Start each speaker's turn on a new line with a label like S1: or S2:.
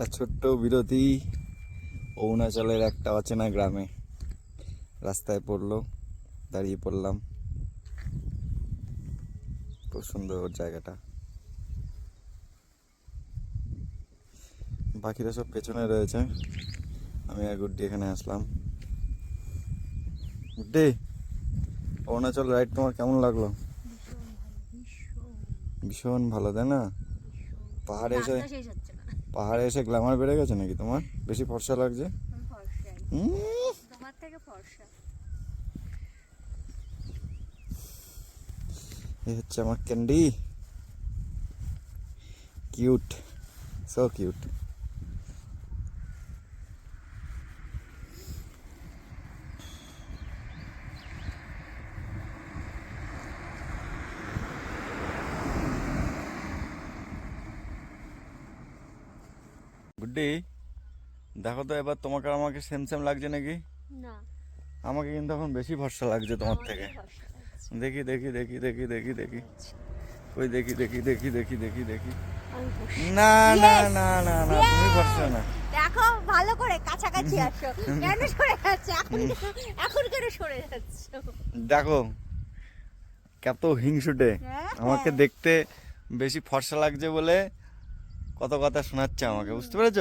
S1: একটা ছোট্ট বিরতি। অরুণাচলের একটা অচেনা গ্রামে রাস্তায় পড়ল দাঁড়িয়ে পড়লাম। খুব সুন্দর জায়গাটা। বাকিরা সব পেছনে রয়েছে। আমি আর গুড্ডি এখানে আসলাম। গুড্ডি অরুণাচল রাইড তোমার কেমন লাগল? ভীষণ ভালো তাই না? পাহাড়ে এসে পাহাড়ে এসে গ্ল্যামার বেড়ে গেছে নাকি তোমার? বেশি ফর্সা লাগছে? এই হচ্ছে আমার candy. Cute. So cute Guddi দেখো তো এবার তোমাকে আর আমাকে সেম সেম লাগছে নাকি?
S2: না।
S1: আমাকে কিন্তু এখন বেশি ভরসা লাগছে তোমার থেকে। দেখি দেখি দেখি দেখি দেখি দেখি। ওই দেখি দেখি দেখি দেখি দেখি দেখি। না না না না না তুমি ভরসা না।
S2: দেখো ভালো করে কাছাকাছি আসো। কেন সরে যাচ্ছে? এখন এখন কেন সরে যাচ্ছ?
S1: দেখো কত হিংসুটে।
S2: হ্যাঁ,
S1: আমাকে
S2: হ্যাঁ।
S1: দেখতে বেশি ফর্সা লাগছে বলে কত কথা শোনাচ্ছে আমাকে বুঝতে পেরেছ?